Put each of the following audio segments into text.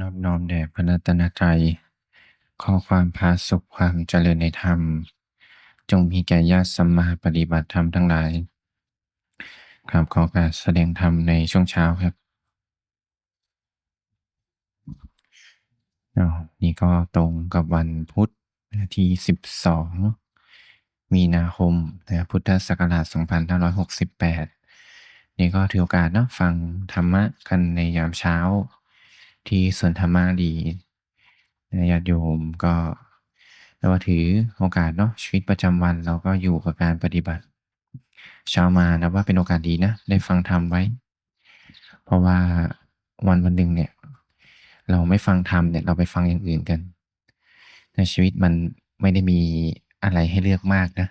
นอบน้อมแด่พระรัตนตรัย ขอความผาสุกความเจริญในธรรม จงมีแก่ญาติสัมมาปฏิบัติธรรมทั้งหลาย ครับขอการแสดงธรรมในช่วงเช้าครับ นี่ก็ตรงกับวันพุธที่12 มีนาคมนะพุทธศักราช 2568 นี่ก็ถือโอกาสเนาะฟังธรรมะกันในยามเช้า ที่สวนธรรมดีนะญาติโยมก็เราถือโอกาสเนาะชีวิตประจำวันเราก็อยู่กับการปฏิบัติ เช้ามานะว่าเป็นโอกาสดีนะ ได้ฟังธรรมไว้ เพราะว่าวันวันหนึ่งเนี่ย เราไม่ฟังธรรมเนี่ยเราไปฟังอย่างอื่นกัน ในชีวิตมันไม่ได้มีอะไรให้เลือกมากนะ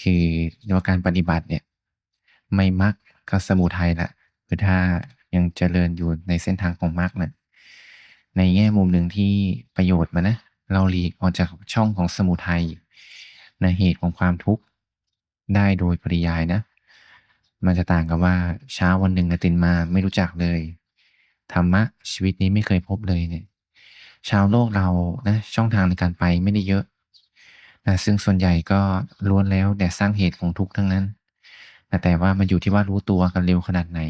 คือว่าการปฏิบัติเนี่ย ไม่มรรคก็สมุทัยละคือถ้า ยังเจริญอยู่ในเส้นทางของมรรคนะในแง่มุมหนึ่งที่ประโยชน์มันะ เราหลีกออกจากช่องของสมุทัยในเหตุของความทุกข์ได้โดยปริยายนะ มันจะต่างกับว่าเช้าวันหนึ่งตื่นมาไม่รู้จักเลย ธรรมะชีวิตนี้ไม่เคยพบเลยเนี่ย ชาวโลกเรานะช่องทางในการไปไม่ได้เยอะนะซึ่งส่วนใหญ่ก็ล้วนแล้วแต่สร้างเหตุของทุกข์ทั้งนั้น แต่ว่ามันอยู่ที่ว่ารู้ตัวกันเร็วขนาดไหน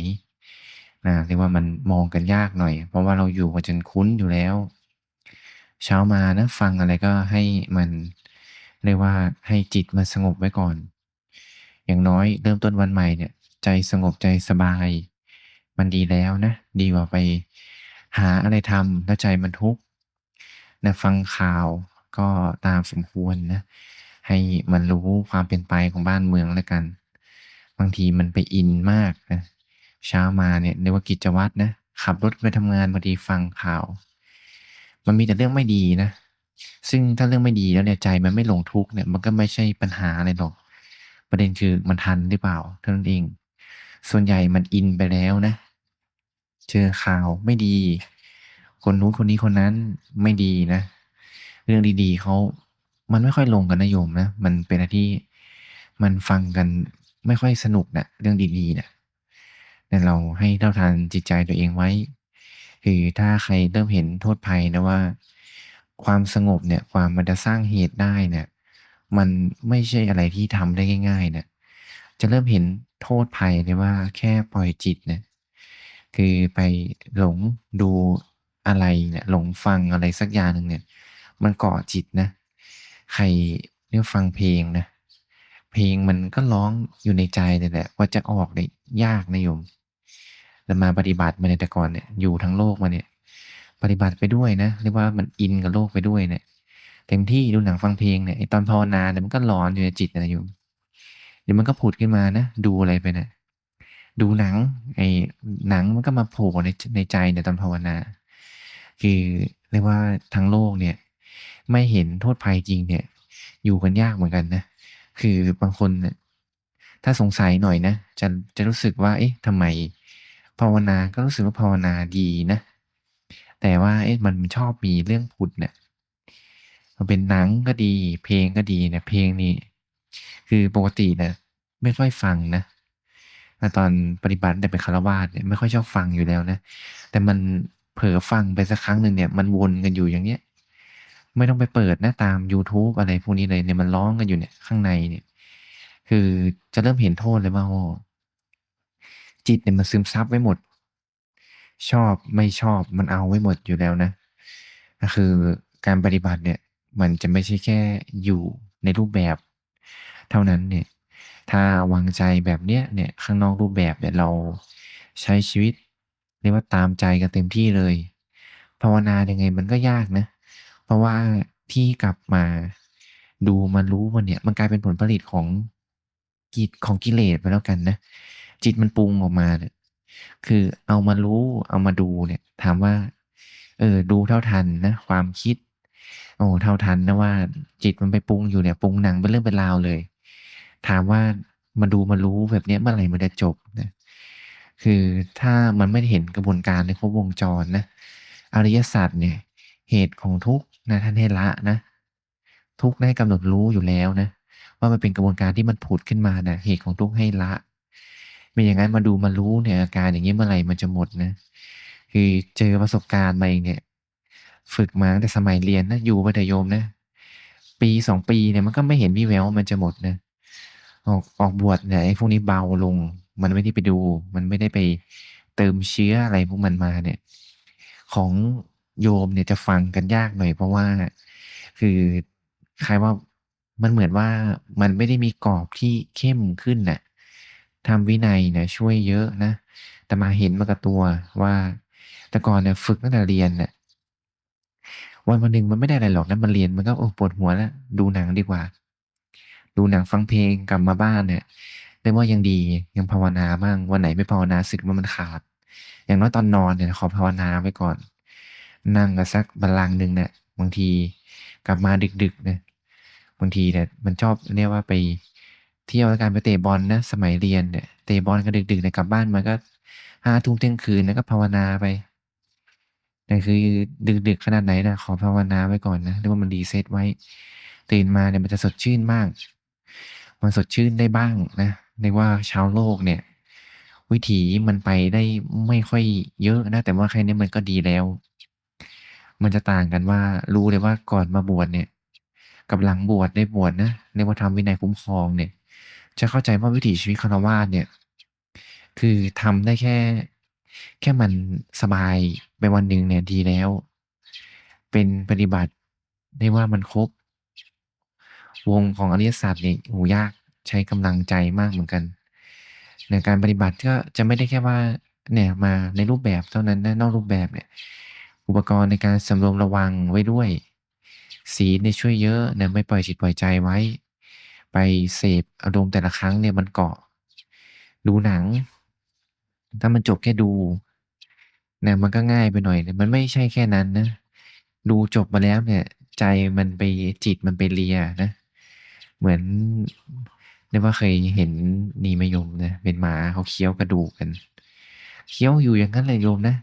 นะเรียกว่ามันมองกันยากหน่อย เพราะว่าเราอยู่กันจนคุ้นอยู่แล้ว เช้ามานะฟังอะไรก็ให้มันเรียกว่าให้จิตมันสงบไว้ก่อน อย่างน้อยเริ่มต้นวันใหม่เนี่ย ใจสงบใจสบาย มันดีแล้วนะ ดีกว่าไปหาอะไรทำแล้วใจมันทุกข์นะฟังข่าวก็ตามสมควรนะให้มันรู้ความเป็นไปของบ้านเมืองแล้วกัน บางทีมันไปอินมากนะ เช้ามาเนี่ยเรียกว่ากิจวัตรนะขับรถไปทำงานบางทีฟังข่าว มันมีแต่เรื่องไม่ดีนะ ซึ่งถ้าเรื่องไม่ดีแล้วเนี่ยใจมันไม่หลงทุกข์เนี่ยมันก็ไม่ใช่ปัญหาอะไรหรอก ประเด็นคือมันทันหรือเปล่าเท่านั้นเอง ส่วนใหญ่มันอินไปแล้วนะ เจอข่าวไม่ดี คนนู้นคนนี้คนนั้นไม่ดีนะ เรื่องดีๆเขามันไม่ค่อยลงกันนะโยมนะ มันเป็นอะไรที่มันฟังกันไม่ค่อยสนุกนะเรื่องดีๆนะ แต่เราให้เท่าทันจิตใจตัวเองไว้ คือถ้าใครเริ่มเห็นโทษภัยนะว่า ความสงบเนี่ยความมันจะสร้างเหตุได้เนี่ยมันไม่ใช่อะไรที่ทำได้ง่ายๆนะจะเริ่มเห็นโทษภัยเลยว่าแค่ปล่อยจิตเนี่ยคือไปหลงดูอะไรเนี่ยหลงฟังอะไรสักอย่างหนึ่งเนี่ย มันเกาะจิตนะ ใครเนี่ยฟังเพลงนะ เพลงมันก็ร้องอยู่ในใจเลยแหละ ว่าจะออกได้ยากนะโยม แต่มาปฏิบัติมาในแต่ก่อนเนี่ยอยู่ทั้งโลกมาเนี่ย ปฏิบัติไปด้วยนะเรียกว่ามันอินกับโลกไปด้วยเนี่ยเต็มที่ดูหนังฟังเพลงเนี่ยไอตอนภาวนาเนี่ยมันก็ร้อนอยู่ในจิตนะโยมเดี๋ยวมันก็ผุดขึ้นมานะดูอะไรไปเนะี่ยดูหนังไอ้หนังมันก็มาโผล่ในในใจในตอนภาวนา คือเรียกว่าทั้งโลกเนี่ย ไม่เห็นโทษภัยจริงเนี่ย อยู่กันยากเหมือนกันนะคือบางคนเนี่ยถ้าสงสัยหน่อยนะจะจะรู้สึกว่า เอ๊ะทำไม ภาวนาก็รู้สึกว่าภาวนาดีนะ แต่ว่าเอ๊ะมันชอบมีเรื่องผุดเนี่ยมันเป็นหนังก็ดี เพลงก็ดีเนี่ยเพลงนี้ คือปกติเนี่ยไม่ค่อยฟังนะตอนปฏิบัติแต่เป็นคารวาสเนี่ยไม่ค่อยชอบฟังอยู่แล้วนะ แต่มันเผลอฟังไปสักครั้งหนึ่งเนี่ย มันวนกันอยู่อย่างเงี้ย ไม่ต้องไปเปิดนะตาม YouTube อะไรพวกนี้เลยเนี่ยมันร้องกันอยู่เนี่ยข้างในเนี่ย คือจะเริ่มเห็นโทษเลยว่าโอ้ จิตเนี่ยมันซึมซับไว้หมด ชอบไม่ชอบมันเอาไว้หมดอยู่แล้วนะก็คือการปฏิบัติเนี่ย มันจะไม่ใช่แค่อยู่ในรูปแบบ เท่านั้นเนี่ย ถ้าวางใจแบบเนี้ยเนี่ยข้างนอกรูปแบบเนี่ยเราใช้ชีวิตเรียกว่าตามใจกันเต็มที่เลย ภาวนายังไงมันก็ยากนะ เพราะว่าที่กลับมาดูมารู้มันเนี่ย มันกลายเป็นผลผลิตของกิจของกิเลสไปแล้วกันนะ จิตมันปรุงออกมาเนี่ยคือเอามารู้เอามาดูเนี่ย ถามว่า เออ ดูเท่าทันนะ ความคิด โอ้เท่าทันนะว่า จิตมันไปปรุงอยู่เนี่ยปรุงหนังเป็นเรื่องเป็นราวเลย ถามว่ามาดูมารู้แบบนี้เมื่อไหร่มันจะจบนะคือถ้ามันไม่เห็นกระบวนการในครบวงจรนะอริยสัจเนี่ย เหตุของทุกนะท่านให้ละนะ ทุกได้กำหนดรู้อยู่แล้วนะ ว่ามันเป็นกระบวนการที่มันผุดขึ้นมานะเหตุของทุกให้ละ ไม่อย่างนั้นมาดูมารู้เนี่ยอาการอย่างนี้เมื่อไหร่มันจะหมดนะ คือเจอประสบการณ์มาเองเนี่ย ฝึกมาตั้งแต่สมัยเรียนนะอยู่ไปเถอะโยมนะ1-2ปีเนี่ยมันก็ไม่เห็นวี่แววมันจะหมดนะออกออกบวชเนี่ยไอ้พวกนี้เบาลง มันไม่ได้ไปดู มันไม่ได้ไปเติมเชื้ออะไรพวกมันมาเนี่ย ของโยมเนี่ยจะฟังกันยากหน่อย เพราะว่าคือคล้ายว่ามันเหมือนว่ามันไม่ได้มีกรอบที่เข้มขึ้นน่ะ รรมวินัยเนี่ยช่วยเยอะนะอาตมาเห็นมากับตัวว่า แต่ก่อนเนี่ยฝึกตั้งแต่เรียนน่ะวันวันหนึ่งมันไม่ได้อะไรหรอกนะมันเรียนมันก็โอ้ปวดหัวแล้วดูหนังดีกว่า ดูหนังฟังเพลงกลับมาบ้านเนี่ยเรียกว่ายังดียังภาวนาบ้างวันไหนไม่ภาวนาสึกว่ามันขาด อย่างน้อยตอนนอนเนี่ยขอภาวนาไว้ก่อน นั่งกันสักบัลลังก์หนึ่งเนี่ยบางทีกลับมาดึกๆเนี่ยบางทีเนี่ยมันชอบเรียกว่าไป เที่ยวแล้วกันไปเตะบอลนะ สมัยเรียนเนี่ยเตะบอลกันดึกๆเนี่ยกลับบ้านมาก็5ทุ่มเที่ยงคืนนะก็ภาวนาไปแต่คือดึกๆขนาดไหนนะขอภาวนาไว้ก่อนนะเรียกว่ามัน reset ไว้ ตื่นมาเนี่ยมันจะสดชื่นมาก มันสดชื่นได้บ้างนะเรียกว่าชาวโลกเนี่ย วิถีมันไปได้ไม่ค่อยเยอะนะ แต่ว่าแค่นี้มันก็ดีแล้ว มันจะต่างกันว่ารู้เลยว่าก่อนมาบวชเนี่ย กับหลังบวชได้บวชนะเรียกว่าธรรมวินัยคุ้มครองเนี่ย จะเข้าใจว่าวิถีชีวิตฆรวาสเนี่ย คือทำได้แค่ แค่มันสบายไปวันหนึ่งเนี่ยดีแล้ว เป็นปฏิบัติเรียกว่ามันครบ วงของอริยสัจนี่โอ้โฮยากใช้กำลังใจมากเหมือนกันในการปฏิบัติก็จะไม่ได้แค่ว่าเนี่ยมาในรูปแบบเท่านั้นนะนอกรูปแบบเนี่ย อุปกรณ์ในการสำรวมระวังไว้ด้วยศีลเนี่ยช่วยเยอะเนะไม่ปล่อยจิตปล่อยใจไว้ ไปเสพอารมณ์แต่ละครั้งเนี่ยมันเกาะ ดูหนัง ถ้ามันจบแค่ดูเนี่ยมันก็ง่ายไปหน่อย มันไม่ใช่แค่นั้นนะ ดูจบมาแล้วเนี่ย ใจมันไปจิตมันไปเลียนะ เหมือนเรียกว่าเคยเห็นนี่ไมยมนะเป็นหมาเขาเคี้ยวกระดูกกันเคี้ยวอยู่อย่างงั้นแหละโยมนะ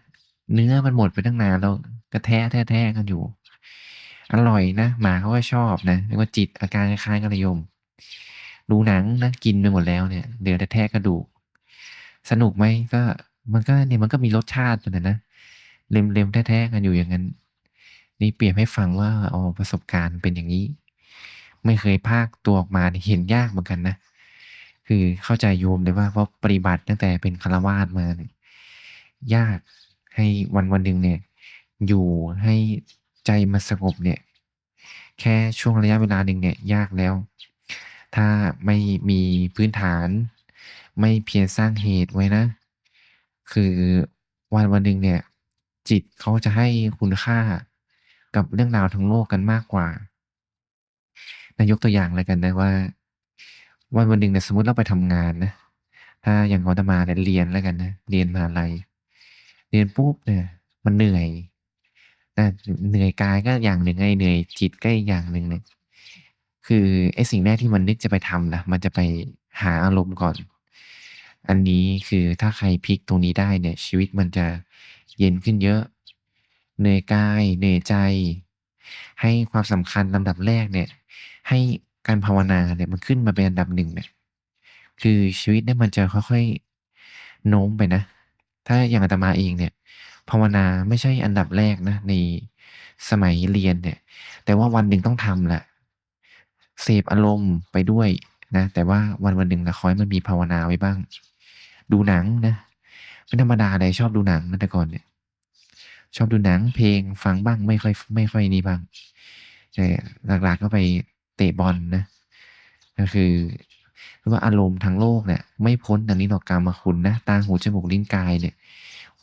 เนื้อมันหมดไปตั้งนานแล้วก็แทะๆๆกันอยู่ อร่อยนะหมาเขาก็ชอบนะเรียกว่าจิตอาการคล้ายๆกันเลยโยม ดูหนังนะกินไปหมดแล้วเนี่ยเหลือแต่แทะกระดูก สนุกไหม?ก็มันก็เนี่ยมันก็มีรสชาติมันอะนะเล็มๆแทะๆกันอยู่อย่างงั้น นี่เปรียบให้ฟังว่าอ๋อประสบการณ์เป็นอย่างงี้ ไม่เคยพากตัวออกมาเนี่ยเห็นยากเหมือนกันนะ คือเข้าใจโยมเลยว่าเพราะปฏิบัติตั้งแต่เป็นฆราวาสมาเนี่ยยากให้วันวันหนึ่งเนี่ย อยู่ให้ใจมันสงบเนี่ย แค่ช่วงระยะเวลาหนึ่งเนี่ยยากแล้ว ถ้าไม่มีพื้นฐาน ไม่เพียรสร้างเหตุไว้นะ คือวันวันหนึ่งเนี่ย จิตเขาจะให้คุณค่ากับเรื่องราวทั้งโลกกันมากกว่าอะยกตัวอย่างแล้วกันนะว่า วันวันหนึ่งเนี่ยสมมติเราไปทำงานนะถ้าอย่างของอาตมาเนี่ยเรียนแล้วกันนะเรียนมหาลัยเรียนปุ๊บเนี่ยมันเหนื่อยอาเหนื่อยกายก็อย่างหนึ่งไงเหนื่อยจิตก็อีกอย่างหนึ่งเนี่ย คือไอ้สิ่งแรกที่มันนึกจะไปทำนะมันจะไปหาอารมณ์ก่อน อันนี้คือถ้าใครพลิกตรงนี้ได้เนี่ย ชีวิตมันจะเย็นขึ้นเยอะเหนื่อยกายเหนื่อยใจ ให้ความสำคัญลำดับแรกเนี่ย ให้การภาวนาเนี่ยมันขึ้นมาเป็นอันดับ1เนี่ย คือชีวิตเนี่ยมันจะค่อยๆโน้มไปนะ ถ้าอย่างอาตมาเองเนี่ย ภาวนาไม่ใช่อันดับแรกนะในสมัยเรียนเนี่ย แต่ว่าวันหนึ่งต้องทำแหละ เสพอารมณ์ไปด้วยนะแต่ว่าวันวันหนึ่งอะขอให้มันมีภาวนาไว้บ้าง ดูหนังนะเป็นธรรมดาเลยชอบดูหนังนะแต่ก่อนเนี่ยชอบดูหนังเพลงฟังบ้างไม่ค่อยไม่ค่อยนี่บ้างแต่หลักๆก็ไปเตะบอลนะ ก็คือรียกว่าอารมณ์ทางโลกเนี่ย ไม่พ้นอย่างนี้หรอกกามคุณนะตาหูจมูกลิ้นกายเนี่ย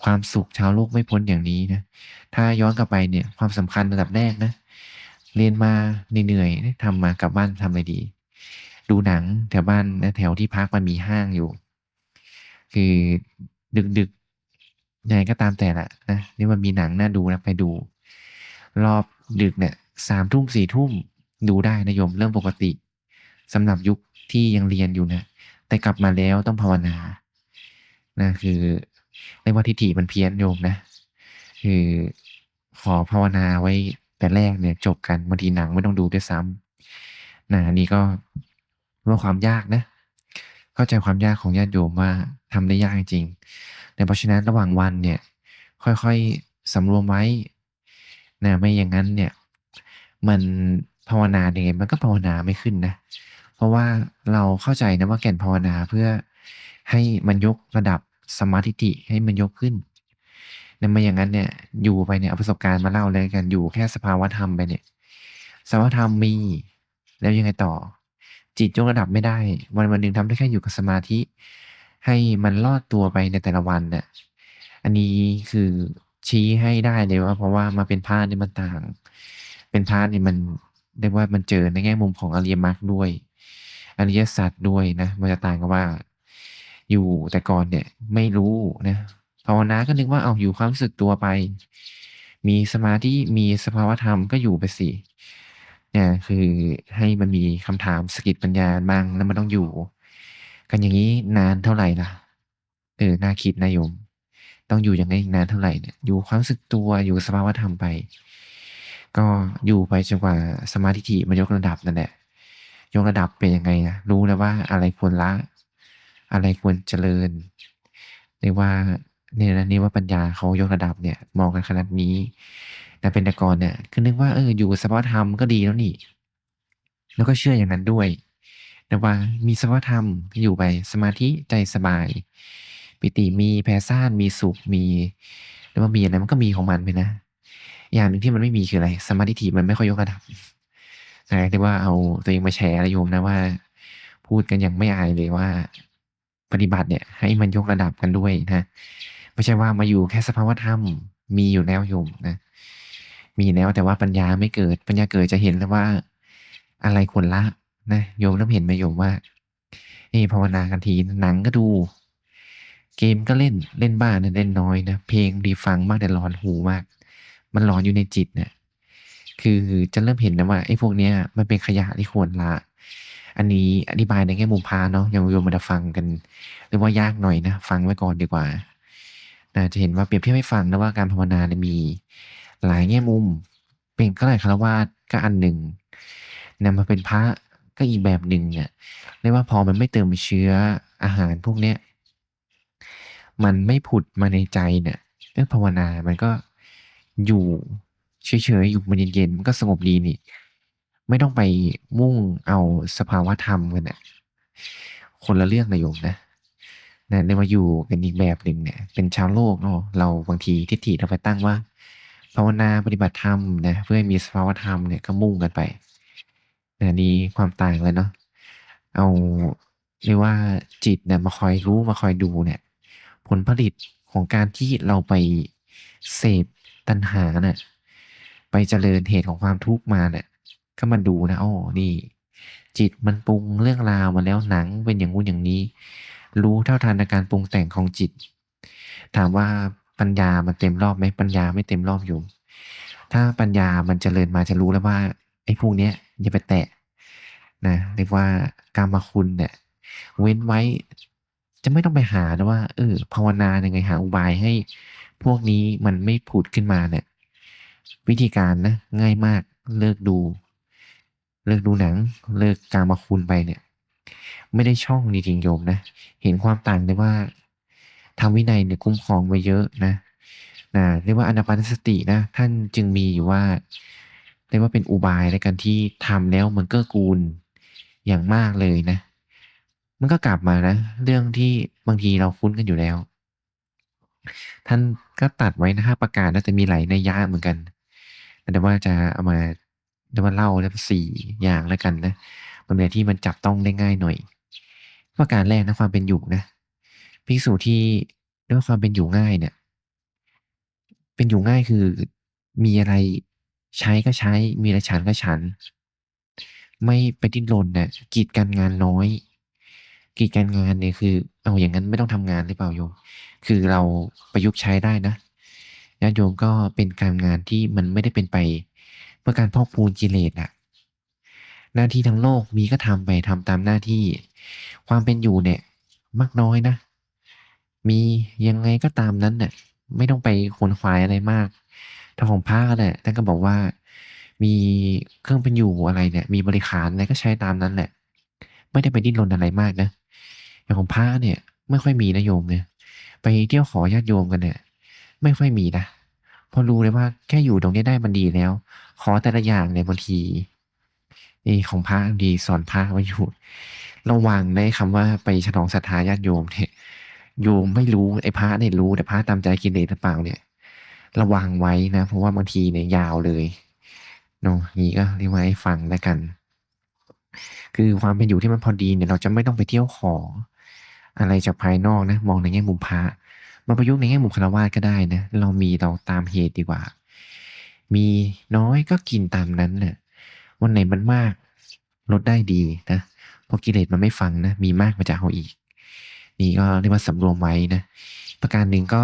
ความสุขชาวโลกไม่พ้นอย่างนี้นะถ้าย้อนกลับไปเนี่ย ความสำคัญอันดับแรกนะ เรียนมาเหนื่อยๆทำมากลับบ้านทำอะไรดี ดูหนังแถวบ้านนะแถวที่พักมันมีห้างอยู่ คือดึกๆยังไงก็ตามแต่ละนะนี่มันมีหนังน่าดูนะไปดู รอบดึกเนี่ย3ทุ่ม4ทุ่มดูได้นะโยมเรื่องปกติสำหรับยุคที่ยังเรียนอยู่นะแต่กลับมาแล้วต้องภาวนานะคือเรียกว่าทิฏฐิมันเพี้ยนโยมนะ คือขอภาวนาไว้ แต่แรกเนี่ยจบกันบางทีหนังไม่ต้องดูด้วยซ้ำนะอันนี้ก็เพื่อความยากนะเข้าใจความยากของญาติโยมว่าทำได้ยากจริงแต่เพราะฉะนั้นระหว่างวันเนี่ยค่อยๆสำรวมไว้นะไม่อย่างงั้นเนี่ยมันภาวนายังไงมันก็ภาวนาไม่ขึ้นนะเพราะว่าเราเข้าใจนะว่าแก่นภาวนาเพื่อให้มันยกระดับสมาทิฏฐิให้มันยกขึ้น นะไม่อย่างงั้นเนี่ย อยู่ไปเนี่ยเอาประสบการณ์มาเล่าเลยกันอยู่แค่สภาวะธรรมไปเนี่ยสภาวะธรรมมี แล้วยังไงต่อ จิตยกระดับไม่ได้ วันๆหนึ่งทำได้แค่อยู่กับสมาธิ ให้มันรอดตัวไปในแต่ละวันน่ะอันนี้คือชี้ให้ได้เลยว่า เพราะว่ามาเป็นพระเนี่ยมันต่าง เป็นพระเนี่ยมันเรียกว่ามันเจอในแง่มุมของอริยมรรคด้วยอริยสัจด้วยนะมันจะต่างกับว่า อยู่แต่ก่อนเนี่ยไม่รู้นะาวนาก็นึกว่าเอาอยู่ความรู้สึกตัวไป มีสมาธิมีสภาวธรรมก็อยู่ไปสิเนี่ยคือให้มันมีคำถามสกิดปัญญาบ้างแล้วมันต้องอยู่ กันอย่างงี้นานเท่าไหรล่ะ?เออน่าคิดนะโยม ต้องอยู่อย่างงี้นานเท่าไหร่เนี่ยอยู่ความรู้สึกตัวอยู่สภาวธรรมไป ก็อยู่ไปจนกว่าสมาทิมันยกระดับนั่นแหละยกระดับเป็นยังไงอะรู้แล้วว่าอะไรควรละ อะไรควรเจริญเรียกว่า เนี่ยนะนี่ว่าปัญญาเขายกระดับเนี่ย มองกันขนาดนี้แต่เป็นต่ก่อนเนี่ยคือนึกว่าเอออยู่สภาวธรรมก็ดีแล้วนี่ แล้วก็เชื่ออย่างนั้นด้วยแต่ว่ามีสภาวธรรมอยู่ไปสมาธิใจสบาย ปิติมีแผ่ซ่านมีสุขมีเรียกว่ามีอะไรมันก็มีของมันไปนะ อย่างหนึ่งที่มันไม่มีคืออะไร สมาทิฏฐิมันไม่ค่อยยกระดับแต่เรียกว่าเอาตัวเองมาแฉนะโยมนะว่า พูดกันอย่างไม่อายเลยว่า ปฏิบัติเนี่ย ให้มันยกระดับกันด้วยนะ ไม่ใช่ว่ามาอยู่แค่สภาวธรรมมีอยู่แล้วโยมนะมีแล้วแต่ว่าปัญญาไม่เกิด ปัญญาเกิดจะเห็นเลยว่า อะไรควรละนะโยมเริ่มเห็นไหมโยมว่าเอ๊ภาวนากันทีหนังก็ดู เกมก็เล่นเล่นบ้างนะเล่นน้อยนะเพลงดีฟังบ้างแต่หลอนหูมาก มันหลอนอยู่ในจิตเนี่ยคือจะเริ่มเห็นนะว่าไอ้พวกเนี้ยมันเป็นขยะที่ควรละ อันนี้อธิบายในแง่มุมพระเนาะอย่างโยมจะฟังกันเรียกว่ายากหน่อยนะ ฟังไว้ก่อนดีกว่า นะจะเห็นว่าเปรียบเทียบให้ฟังนะว่าการภาวนาเนี่ยมีหลายแง่มุม เป็นฆราวาสก็อันหนึ่งนะมาเป็นพระก็อีกแบบหนึ่งอะเรียกว่าพอมันไม่เติมเชื้ออาหารพวกเนี้ยมันไม่ผุดมาในใจเนี่ยเออภาวนามันก็อยู่เฉยๆอยู่มันเย็นๆมันก็สงบดีนี่ ไม่ต้องไปมุ่งเอาสภาวะธรรมกันน่ะคนละเรื่องนะโยมนะ นะเรียกว่าอยู่กันอีกแบบหนึ่งเนี่ยเป็นชาวโลกเนาะเราบางทีทิฏฐิเราไปตั้งว่า ภาวนาปฏิบัติธรรมนะเพื่อให้มีสภาวะธรรมเนี่ยก็มุ่งกันไปแต่อันนี้ความต่างเลยเนาะเอาเรียกว่าจิตเนี่ยมาคอยรู้มาคอยดูเนี่ย ผลผลิตของการที่เราไปเสพตัณหาน่ะไปเจริญเหตุของความทุกข์มาเนี่ยก็มาดูนะอ้อนี่ จิตมันปรุงเรื่องราวมาแล้วหนังเป็นอย่างงู้นอย่างนี้ รู้เท่าทันในการปรุงแต่งของจิต ถามว่าปัญญามันเต็มรอบไหม?ปัญญาไม่เต็มรอบโยมถ้าปัญญามันเจริญมาจะรู้แล้วว่าไอ้พวกเนี้ยอย่าไปแตะนะเรียกว่ากามคุณเนี่ยเว้นไว้จะไม่ต้องไปหานะว่าเออภาวนายังไงหาอุบายให้ พวกนี้มันไม่ผุดขึ้นมาเนี่ย วิธีการนะง่ายมากเลิกดู เลิกดูหนัง เลิกกามคุณไปเนี่ย ไม่ได้ช่องจริงๆโยมนะ เห็นความต่างเลยว่าธรรมวินัยเนี่ยคุ้มครองไว้เยอะนะอ่าเรียกว่าอนาปานสตินะ ท่านจึงมีอยู่ว่าเรียกว่าเป็นอุบายในการที่ทำแล้วมันเกื้อกูลอย่างมากเลยนะ มันก็กลับมานะ เรื่องที่บางทีเราคุ้นกันอยู่แล้ว ท่านก็ตรัสไว้นะ5ประการนะแต่มีหลายนัยะเหมือนกันแต่ว่าจะเอามาเรียกว่าเล่าสัก4อย่างแล้วกันนะ เป็นอะไรที่มันจับต้องได้ง่ายหน่อย ประการแรกนะความเป็นอยู่นะภิกษุที่ด้วยความเป็นอยู่ง่ายเนี่ย เป็นอยู่ง่ายคือมีอะไรใช้ก็ใช้ มีอะไรฉันก็ฉัน ไม่ไปดิ้นรนน่ะกีดกันงานน้อย กีดกันงานเนี่ยคือ เอาอย่างงั้นไม่ต้องทำงานหรือเปล่าโยม?คือเราประยุกต์ใช้ได้นะญาติโยมก็เป็นการงานที่มันไม่ได้เป็นไป เพื่อการพอกพูนกิเลสอะ หน้าที่ทางโลกมีก็ทำไปทำตามหน้าที่ ความเป็นอยู่เนี่ยมักน้อยนะ มียังไงก็ตามนั้นน่ะไม่ต้องไปขวนขวายอะไรมากถ้าของพระแหละท่านก็บอกว่า มีเครื่องเป็นอยู่อะไรเนี่ย มีบริขารอะไรก็ใช้ตามนั้นแหละ ไม่ได้ไปดิ้นรนอะไรมากนะอย่างของพระเนี่ย ไม่ค่อยมีนะโยมเนี่ย ไปเที่ยวขอญาติโยมกันเนี่ย ไม่ค่อยมีนะพราะรู้เลยว่าแค่อยู่ตรงนี้ได้มันดีแล้ว ขอแต่ละอย่างเนี่ยบางที นี่ของพระบางทีสอนพระไว้อยู่ระวังในะไอ้คำว่าไปฉลองศรัทธาญาติโยมเนี่ยโยมไม่รู้ไอ้พระเนี่ยรู้แต่พระตามใจกินเลสหรือเปล่าเนี่ย ระวังไว้นะ เพราะว่าบางทีเนี่ยยาวเลยเนาะงี้ก็เรียกว่าให้ฟังแล้วกัน คือความเป็นอยู่ที่มันพอดีเนี่ย เราจะไม่ต้องไปเที่ยวขอ อะไรจากภายนอกนะ มองในแง่มุมพระมาประยุกต์ในแง่มุมฆราวาสก็ได้นะ เรามีเราตามเหตุดีกว่า มีน้อยก็กินตามนั้นน่ะ วันไหนมันมากลดได้ดีนะเพราะกิเลสมันไม่ฟังนะ มีมากมันจะเอาอีก นี่ก็เรียกว่าสำรวมไว้นะ ประการหนึ่งก็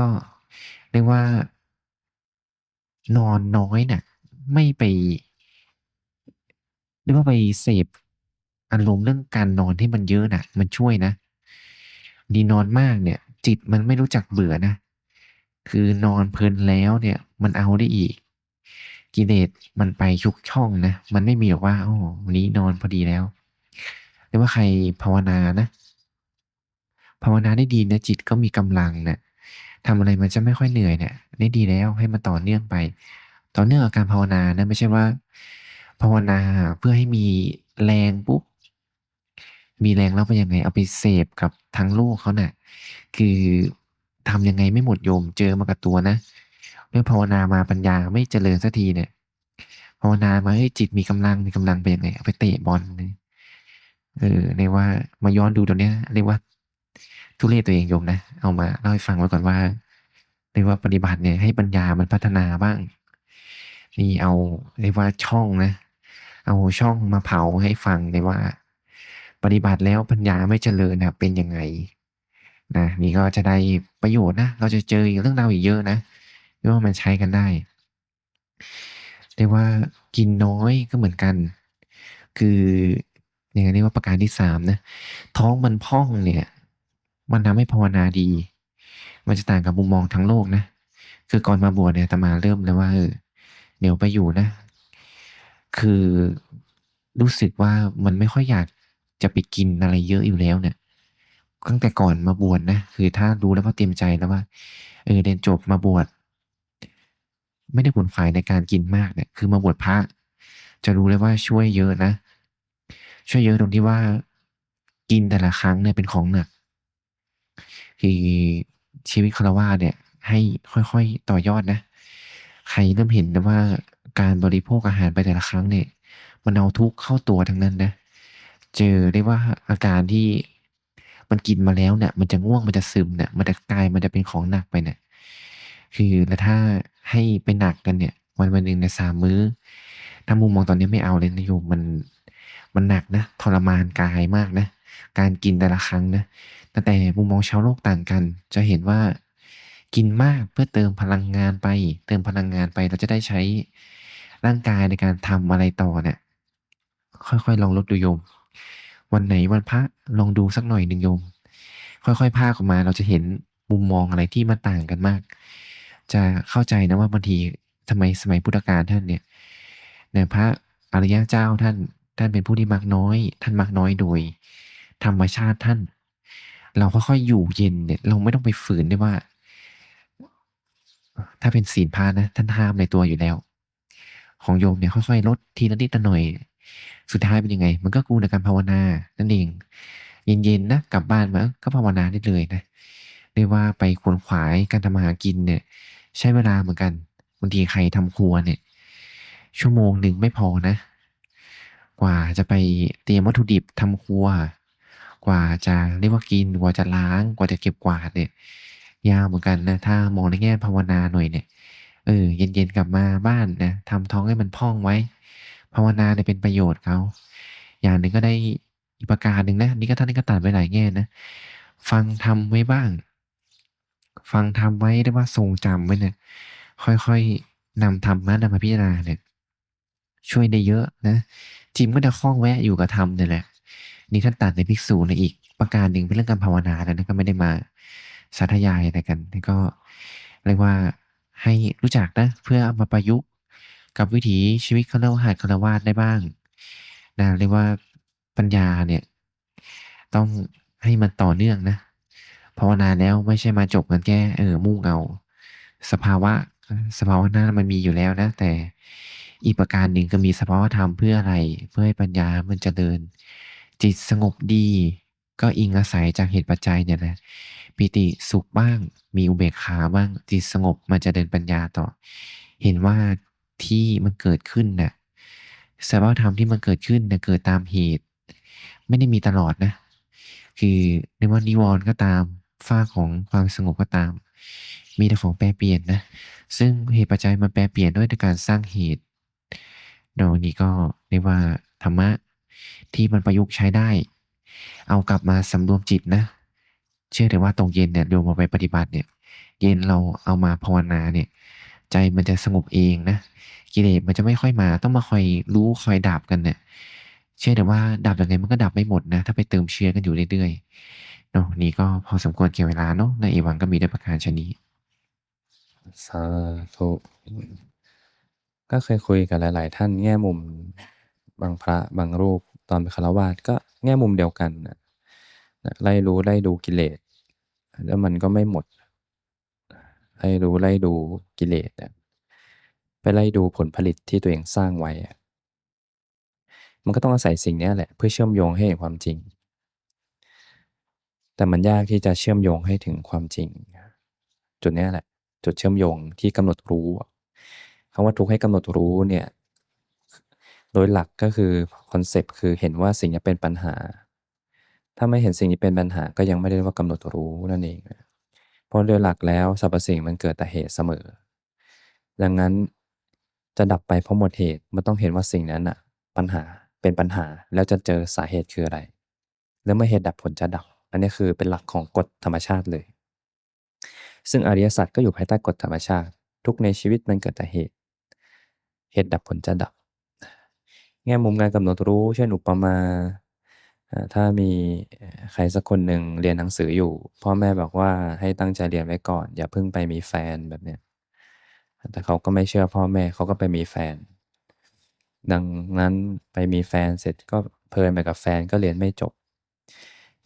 เรียกว่า นอนน้อยน่ะ ไม่ไปเรียกว่าไปเสพอารมณ์เรื่องการนอนที่มันเยอะน่ะ มันช่วยนะดีนอนมากเนี่ย จิตมันไม่รู้จักเบื่อนะคือนอนเพลินแล้วเนี่ย มันเอาได้อีก กิเลสมันไปทุกช่องนะ มันไม่มีหรอกว่าอ้อวันนี้นอนพอดีแล้ว หรือว่าใครภาวนานะ ภาวนาได้ดีนะจิตก็มีกำลังน่ะทำอะไรมันจะไม่ค่อยเหนื่อยเนี่ยได้ดีแล้วให้มันต่อเนื่องไป ต่อเนื่องกับการภาวนานะไม่ใช่ว่า ภาวนาเพื่อให้มีแรงปุ๊บมีแรงแล้วเป็นยังไงเอาไปเสพกับทางโลกเขาน่ะ คือทำยังไงไม่หมดโยมเจอมากับตัวนะ เรื่อภาวนามาปัญญาไม่เจริญสักทีเนี่ยภาวนามาเฮ้จิตมีกำลังมีกำลังเป็นยังไงเอาไปเตะบอลเลยเออเรียกว่ามาย้อนดูตรงเนี้ยเรียกว่า ทุเรศตัวเองโยมนะเอามาเล่าให้ฟังไว้ก่อนว่าเรียกว่าปฏิบัติเนี่ยให้ปัญญามันพัฒนาบ้าง นี่เอาเรียกว่าช่องนะ เอาช่องมาเผาให้ฟังเลยว่า ปฏิบัติแล้วปัญญาไม่เจริญนะเป็นยังไงนะนี่ก็จะได้ประโยชน์นะ เราจะเจอเรื่องราวอีกเยอะนะ ที่ว่ามันใช้กันได้เรียกว่ากินน้อยก็เหมือนกัน คือยังไงเรียกว่าประการที่3นะท้องมันพองเนี่ย มันทำให้ภาวนาดี มันจะต่างกับมุมมองทางโลกนะคือก่อนมาบวชเนี่ยตมาเริ่มเลยว่าเออเดี๋ยวไปอยู่นะ คือรู้สึกว่ามันไม่ค่อยอยากจะไปกินอะไรเยอะอยู่แล้วเนี่ยตั้งแต่ก่อนมาบวชนะ คือถ้ารู้แล้วก็เตรียมใจแล้วว่า เออเรียนจบมาบวช ไม่ได้ขวนขวายในการกินมากเนี่ยคือมาบวชพระ จะรู้เลยว่าช่วยเยอะนะ ช่วยเยอะตรงที่ว่ากินแต่ละครั้งเนี่ยเป็นของหนักคือชีวิตฆรวาสเนี่ย ให้ค่อยๆต่อยอดนะ ใครเริ่มเห็นนะว่าการบริโภคอาหารไปแต่ละครั้งเนี่ย มันเอาทุกเข้าตัวทั้งนั้นนะ เจอได้ว่าอาการที่มันกินมาแล้วเนี่ย มันจะง่วงมันจะซึมเนี่ย มันจะกลายมันจะเป็นของหนักไปเนี่ยคือแล้วถ้า ให้ไปหนักกันเนี่ย วันวันหนึ่งเนี่ย3มื้อ ถ้ามุมมองตอนนี้ไม่เอาเลยนะโยมมันมันหนักนะทรมานกายมากนะ การกินแต่ละครั้งนะแต่มุมมองชาวโลกต่างกัน จะเห็นว่ากินมากเพื่อเติมพลังงานไป เติมพลังงานไปเราจะได้ใช้ร่างกายในการทำอะไรต่อเนี่ยค่อยๆ ลองลดดูโยม วันไหนวันพระลองดูสักหน่อยหนึ่งโยม ค่อยๆพาออกมาเราจะเห็นมุมมองอะไรที่มันต่างกันมาก จะเข้าใจนะว่าบางทีทำไมสมัยพุทธกาลท่านเนี่ยเนี่ยพระอริยเจ้าท่านท่านเป็นผู้ที่มักน้อย ท่านมักน้อยโดย ธรรมชาติท่าน เราค่อยๆอยู่เย็นเนี่ย เราไม่ต้องไปฝืนได้ว่า ถ้าเป็นศีลพระนะ ท่านห้ามในตัวอยู่แล้ว ของโยมเนี่ยค่อยๆลดทีละนิดละหน่อย สุดท้ายเป็นยังไง มันก็กูในการภาวนา นั่นเอง เย็นๆนะกลับบ้านมาก็ภาวนาได้เลยนะเรียกว่าไปขวนขวายการทำมาหากินเนี่ย ใช้เวลาเหมือนกันบางทีใครทำครัวเนี่ย ชั่วโมงหนึ่งไม่พอนะ กว่าจะไปเตรียมวัตถุดิบทำครัว กว่าจะเรียกว่ากินกว่าจะล้าง กว่าจะเก็บกวาดเนี่ยยาวเหมือนกันนะถ้ามองในแง่ภาวนาหน่อยเนี่ยเออเย็นๆกลับมาบ้านนะทำท้องให้มันพองไว้ ภาวนาเนี่ยเป็นประโยชน์เขาอย่างหนึ่งก็ได้อีกประการหนึ่งนะนี่ก็ท่านก็ตรัสไว้หลายแง่นะ ฟังธรรมไว้บ้าง ฟังธรรมไว้เรียกว่าทรงจำไว้เนี่ย ค่อยๆนำธรรมะน่ะมาพิจารณาเนี่ยช่วยได้เยอะนะจิมก็จะคล่องแวะอยู่กับธรรมเนี่ยแหละนี่ท่านตรัสในภิกษุในอีกประการหนึ่งเป็นเรื่องการภาวนาแล้วนะก็ไม่ได้มาสาธยายอะไรกันก็เรียกว่าให้รู้จักนะเพื่อเอามาประยุกต์กับวิถีชีวิตฆราวาสฆราวาสได้บ้างนะเรียกว่าปัญญาเนี่ย ต้องให้มันต่อเนื่องนะ ภาวนาแล้วไม่ใช่มาจบกันแค่เออมุ่งเอา สภาวะ สภาวะหน้ามันมีอยู่แล้วนะ แต่อีกประการหนึ่งก็มีสภาวะธรรมเพื่ออะไร เพื่อให้ปัญญามันเจริญ จิตสงบดี ก็อิงอาศัยจากเหตุปัจจัยเนี่ยแหละปิติสุขบ้าง มีอุเบกขาบ้าง จิตสงบมันจะเดินปัญญาต่อ เห็นว่าที่มันเกิดขึ้นน่ะสภาวะธรรมที่มันเกิดขึ้นน่ะเกิดตามเหตุ ไม่ได้มีตลอดนะ คือไม่ว่านิวรณ์ก็ตาม ฝ้าของความสงบก็ตาม มีแต่ของแปรเปลี่ยนนะ ซึ่งเหตุปัจจัยมันแปรเปลี่ยนด้วยการสร้างเหตุเนาะนี่ก็เรียกว่าธรรมะที่มันประยุกต์ใช้ได้ เอากลับมาสำรวมจิตนะ เชื่อเถอะว่าตกเย็นเนี่ยโยมเอาไปปฏิบัติเนี่ย เย็นเราเอามาภาวนาเนี่ย ใจมันจะสงบเองนะ กิเลสมันจะไม่ค่อยมาต้องมาคอยรู้คอยดับกันเนี่ย เชื่อเถอะว่าดับยังไงมันก็ดับไม่หมดนะ ถ้าไปเติมเชื้อกันอยู่เรื่อย เนาะนี่ก็พอสมควรแก่เวลาเนาะในเอวังก็มีด้วยประการฉะนี้สาธุก็เคยคุยกับหลาย ๆ ท่านแง่มุมบางพระบางรูปตอนเป็นฆราวาสก็แง่มุมเดียวกันนะไล่รู้ไล่ดูกิเลส แล้วมันก็ไม่หมดไล่รู้ไล่ดูกิเลสไปไล่ดูผลผลิตที่ตัวเองสร้างไว้ มันก็ต้องอาศัยสิ่งนี้แหละ เพื่อเชื่อมโยงให้เห็นความจริง แต่มันยากที่จะเชื่อมโยงให้ถึงความจริง จุดนี้แหละ จุดเชื่อมโยงที่กำหนดรู้อะคำว่าทุกข์ให้กำหนดรู้เนี่ย โดยหลักก็คือคอนเซปต์คือเห็นว่าสิ่งนี้เป็นปัญหา ถ้าไม่เห็นสิ่งนี้เป็นปัญหาก็ยังไม่ได้ว่ากำหนดรู้นั่นเอง เพราะโดยหลักแล้วสรรพสิ่งมันเกิดแต่เหตุเสมอ ดังนั้นจะดับไปเพราะหมดเหตุมันต้องเห็นว่าสิ่งนั้นน่ะปัญหาเป็นปัญหาแล้วจะเจอสาเหตุคืออะไร แล้วเมื่อเหตุดับผลจะดับ อันนี้คือเป็นหลักของกฎธรรมชาติเลย ซึ่งอริยสัจก็อยู่ภายใต้กฎธรรมชาติ ทุกในชีวิตมันเกิดแต่เหตุ เหตุดับผลจะดับ แง่มุมการกำหนดรู้ เช่นอุปมาอ่าถ้ามีใครสักคนหนึ่งเรียนหนังสืออยู่ พ่อแม่บอกว่าให้ตั้งใจเรียนไว้ก่อน อย่าเพิ่งไปมีแฟนแบบเนี้ยแต่เขาก็ไม่เชื่อพ่อแม่เขาก็ไปมีแฟน ดังนั้นไปมีแฟนเสร็จก็เพลินไปกับแฟนก็เรียนไม่จบ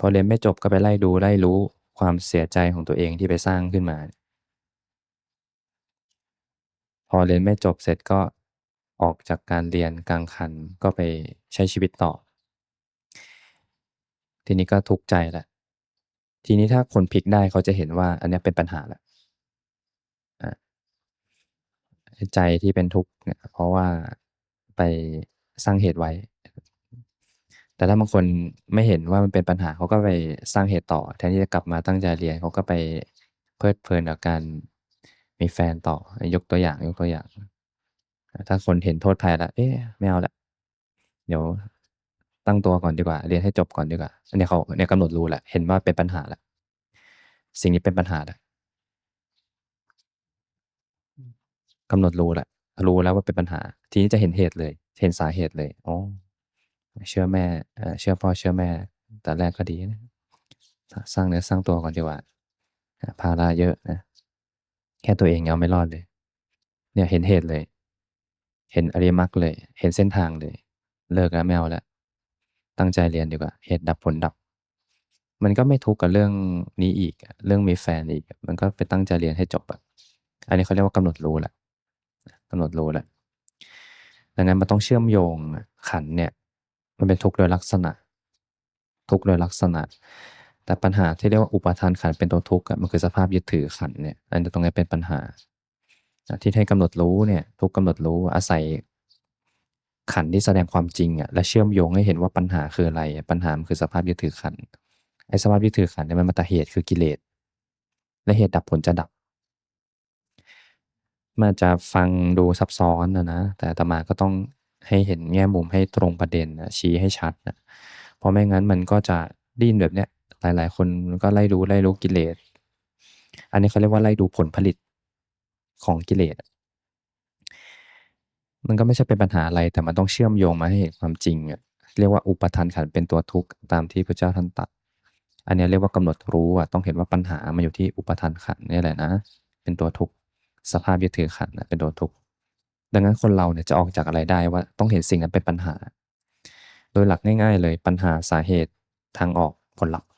พอเรียนไม่จบก็ไปไล่ดูไล่รู้ความเสียใจของตัวเองที่ไปสร้างขึ้นมา พอเรียนไม่จบเสร็จก็ออกจากการเรียนกลางคันก็ไปใช้ชีวิตต่อ ทีนี้ก็ทุกข์ใจแหล้วทีนี้ถ้าคนพลิกได้เขาจะเห็นว่าอันนี้เป็นปัญหาแล้วใจที่เป็นทุกข์เนี่ยเพราะว่าไปสร้างเหตุไว้ แต่ถ้าบางคนไม่เห็นว่ามันเป็นปัญหาเขาก็ไปสร้างเหตุต่อ แทนที่จะกลับมาตั้งใจเรียนเขาก็ไปเพลิดเพลินกับการมีแฟนต่อ ยกตัวอย่างยกตัวอย่าง ถ้าคนเห็นโทษภัยแล้วเอ๊ะไม่เอาแล้วเดี๋ยวตั้งตัวก่อนดีกว่า เรียนให้จบก่อนดีกว่าอันนี้เขาเนี่ยกำหนดรู้แหล้วเห็นว่าเป็นปัญหาแล้วสิ่งนี้เป็นปัญหาแล้วกำหนดรู้แหล้วรู้แล้วว่าเป็นปัญหา ทีนี้จะเห็นเหตุเลย เห็นสาเหตุเลยอ๋อ เชื่อแม่เอ่อเชื่อพ่อเชื่อแม่แต่แรกก็ดีนะสร้างเนื้อสร้างตัวก่อนดีกว่าอ่าภาระเยอะนะแค่ตัวเองเอาไม่รอดเลย เนี่ยเห็นเหตุเลย เห็นอริมรรคเลย เห็นเส้นทางเลย เลิกแล้วไม่เอาแล้วตั้งใจเรียนดีกว่า เหตุดับผลดับ มันก็ไม่ทุกข์กับเรื่องนี้อีก เรื่องมีแฟนอีก มันก็ไปตั้งใจเรียนให้จบอะอันนี้เขาเรียกว่ากำหนดรู้แล้วกำหนดรู้แล้วดังนั้นมันต้องเชื่อมโยงขันเนี่ย มันเป็นทุกข์โดยลักษณะ ทุกข์โดยลักษณะ แต่ปัญหาที่เรียกว่าอุปาทานขันเป็นตัวทุกข์มันคือสภาพยึดถือขันเนี่ยอันตรงนี้เป็นปัญหา ที่ให้กำหนดรู้เนี่ยทุกกำหนดรู้อาศัยขันที่แสดงความจริงอะและเชื่อมโยงให้เห็นว่าปัญหาคืออะไร ปัญหามันคือสภาพยึดถือขันไอ้สภาพยึดถือขันเนี่ยมันมาแต่เหตุคือกิเลสและเหตุดับผลจะดับมันจะฟังดูซับซ้อนอะนะแต่อาตมาก็ต้อง ให้เห็นแง่มุมให้ตรงประเด็นอะชี้ให้ชัดอะเพราะไม่งั้นมันก็จะดิ้นแบบเนี้ยหลาย ๆ คนก็ไล่รู้ไล่รู้กิเลส อันนี้เขาเรียกว่าไล่ดูผลผลิตของกิเลส มันก็ไม่ใช่เป็นปัญหาอะไรแต่มันต้องเชื่อมโยงมาให้เห็นความจริงอะเรียกว่าอุปทานขันเป็นตัวทุกข์ตามที่พระเจ้าท่านตรัสอันนี้เรียกว่ากำหนดรู้อะต้องเห็นว่าปัญหามันอยู่ที่อุปทานขันนี่แหละนะ เป็นตัวทุกข์สภาพยึดถือขันเป็นตัวทุกข์ ดังนั้นคนเราเนี่ยจะออกจากอะไรได้ว่าต้องเห็นสิ่งนั้นเป็นปัญหา โดยหลักง่าย ๆ เลยปัญหาสาเหตุทางออกผลลัพธ์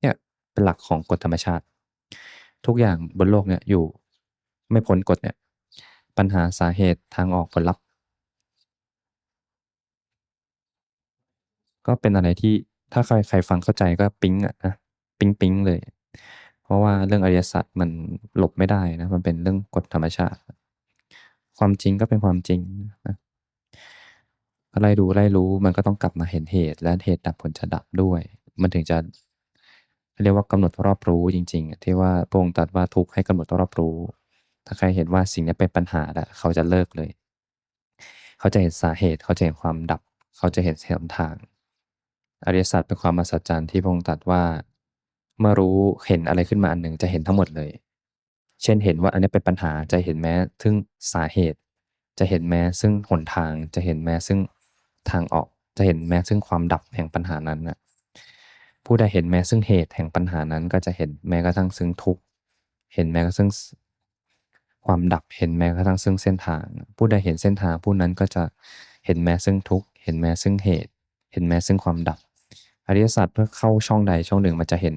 เนี่ยเป็นหลักของกฎธรรมชาติ ทุกอย่างบนโลกเนี่ยอยู่ไม่พ้นกฎเนี่ยปัญหาสาเหตุทางออกผลลัพธ์ ก็เป็นอะไรที่ถ้าใครใครฟังเข้าใจก็ปิ๊งอะนะปิ๊งๆเลย เพราะว่าเรื่องอริยสัจมันหลบไม่ได้นะมันเป็นเรื่องกฎธรรมชาติ ความจริงก็เป็นความจริงนะไล่ดูไล่รู้มันก็ต้องกลับมาเห็นเหตุ และเหตุดับผลจะดับด้วย มันถึงจะเรียกว่ากำหนดรอบรู้จริง ๆ ที่ว่าพระองค์ตรัสว่าทุกข์ให้กำหนดรอบรู้ ถ้าใครเห็นว่าสิ่งนี้เป็นปัญหาแล้วเขาจะเลิกเลย เขาจะเห็นสาเหตุเขาจะเห็นความดับ เขาจะเห็นหนทาง อริยสัจเป็นความมหัศจรรย์ที่พระองค์ตรัสว่าเมื่อรู้เห็นอะไรขึ้นมาอันหนึ่งจะเห็นทั้งหมดเลย เช่นเห็นว่าอันนี้เป็นปัญหาจะเห็นแม้ซึ่งสาเหตุ จะเห็นแม้ซึ่งหนทาง จะเห็นแม้ซึ่งทางออก จะเห็นแม้ซึ่งความดับแห่งปัญหานั้นนะผู้ใดเห็นแม้ซึ่งเหตุแห่งปัญหานั้น ก็จะเห็นแม้กระทั่งซึ่งทุกข์เห็นแม้กระทั่งความดับเห็นแม้กระทั่งซึ่งเส้นทาง ผู้ใดเห็นเส้นทางผู้นั้นก็จะเห็นแม้ซึ่งทุกข์เห็นแม้ซึ่งเหตุ เห็นแม้ซึ่งความดับอริยสัจเมื่อเข้าช่องใดช่องหนึ่งมันจะเห็น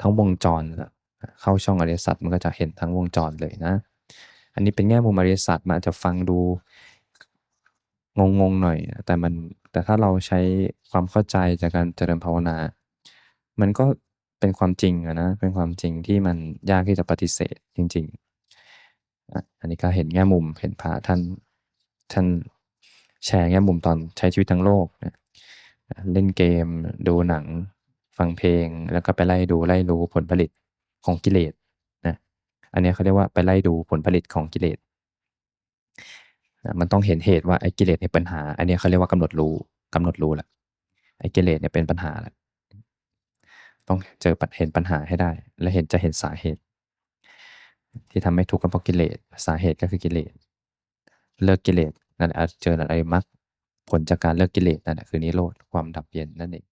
ทั้งวงจร เข้าช่องอริยสัจมันก็จะเห็นทั้งวงจรเลยนะ อันนี้เป็นแง่มุมอริยสัจมันอาจจะฟังดูงงๆหน่อย แต่มันแต่ถ้าเราใช้ความเข้าใจจากการเจริญภาวนา มันก็เป็นความจริงอะนะ เป็นความจริงที่มันยากที่จะปฏิเสธจริงๆ อันนี้ก็เห็นแง่มุมเห็นพระท่านท่านแชร์แง่มุมตอนใช้ชีวิตทั้งโลกนะเล่นเกม ดูหนัง ฟังเพลง แล้วก็ไปไล่ดูไล่รู้ผลผลิต ของกิเลสนะอันนี้เขาเรียกว่าไปไล่ดูผลผลิตของกิเลสอะมันต้องเห็นเหตุว่าไอ้กิเลสเนี่ยเป็นปัญหา อันนี้เขาเรียกว่ากำหนดรู้กำหนดรู้แล้วไอ้กิเลสเนี่ยเป็นปัญหาแหล้วต้องเจอเห็นปัญหาให้ได้ และเห็นจะเห็นสาเหตุ ที่ทำให้ทุกข์ก็เพราะกิเลสสาเหตุก็คือกิเลสเลิกกิเลสนั่นแหละอาเจออริยมรรคผลจากการเลิกกิเลสนั่นแหละคือนิโรธความดับเย็นนั่นเอง